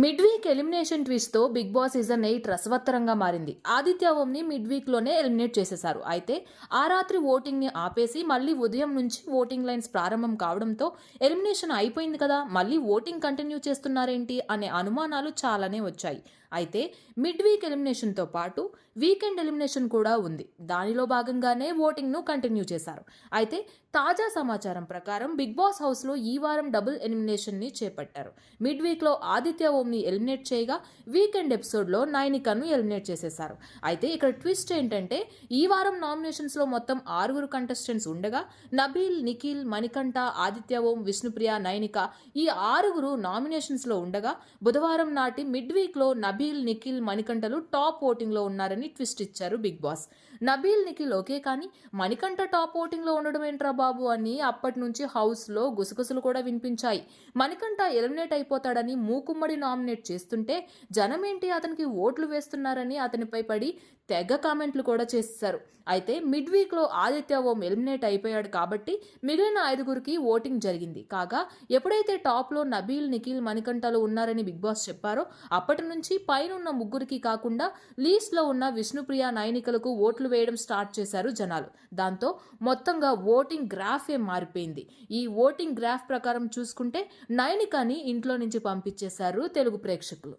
Mid week elimination ట్విస్ట్తో Bigg Boss season eight రసవత్తరంగా మారింది. ఆదిత్య ఓంని మిడ్ వీక్లోనే ఎలిమినేట్ చేసేశారు. అయితే ఆ రాత్రి ఓటింగ్ని ఆపేసి మళ్ళీ ఉదయం నుంచి ఓటింగ్ లైన్స్ ప్రారంభం కావడంతో ఎలిమినేషన్ అయిపోయింది కదా మళ్ళీ ఓటింగ్ కంటిన్యూ చేస్తున్నారేంటి అనే అనుమానాలు చాలానే వచ్చాయి. అయితే మిడ్ వీక్ ఎలిమినేషన్తో పాటు వీకెండ్ ఎలిమినేషన్ కూడా ఉంది. దానిలో భాగంగానే ఓటింగ్ను కంటిన్యూ చేశారు. అయితే తాజా సమాచారం ప్రకారం బిగ్ బాస్ హౌస్లో ఈ వారం డబుల్ ఎలిమినేషన్ని చేపట్టారు. మిడ్ వీక్లో ఆదిత్య ఓంని ఎలిమినేట్ చేయగా వీకెండ్ ఎపిసోడ్లో నైనికను ఎలిమినేట్ చేసేశారు. అయితే ఇక్కడ ట్విస్ట్ ఏంటంటే ఈ వారం నామినేషన్స్లో మొత్తం ఆరుగురు కంటెస్టెంట్స్ ఉండగా నబీల్ నిఖిల్ మణికంఠ ఆదిత్య ఓం విష్ణుప్రియ నైనిక ఈ ఆరుగురు నామినేషన్స్లో ఉండగా బుధవారం నాటి మిడ్ వీక్లో నబీ నబీల్ నిఖిల్ మణికంఠలు టాప్ ఓటింగ్లో ఉన్నారని ట్విస్ట్ ఇచ్చారు Bigg Boss. Nabeel Nikhil okay కానీ మణికంఠ టాప్ ఓటింగ్లో ఉండడం ఏంట్రా బాబు అని అప్పటి నుంచి హౌస్లో గుసగుసలు కూడా వినిపించాయి. మణికంఠ ఎలిమినేట్ అయిపోతాడని మూకుమ్మడి నామినేట్ చేస్తుంటే జనం ఏంటి అతనికి ఓట్లు వేస్తున్నారని అతనిపై పడి తెగ కామెంట్లు కూడా చేశారు అయితే మిడ్ వీక్లో ఆదిత్య ఓం ఎలిమినేట్ అయిపోయాడు కాబట్టి మిగిలిన ఐదుగురికి ఓటింగ్ జరిగింది. కాగా ఎప్పుడైతే టాప్లో నబీల్ నిఖిల్ మణికంఠలు ఉన్నారని బిగ్ బాస్ చెప్పారో అప్పటి నుంచి పైనున్న ముగ్గురికి కాకుండా లీస్ట్లో ఉన్న విష్ణుప్రియ నైనికలకు ఓట్లు వేయడం స్టార్ట్ చేశారు జనాలు. దాంతో మొత్తంగా ఓటింగ్ గ్రాఫే మారిపోయింది. ఈ ఓటింగ్ గ్రాఫ్ ప్రకారం చూసుకుంటే నైనికని ఇంట్లో నుంచి పంపించేశారు తెలుగు ప్రేక్షకులు.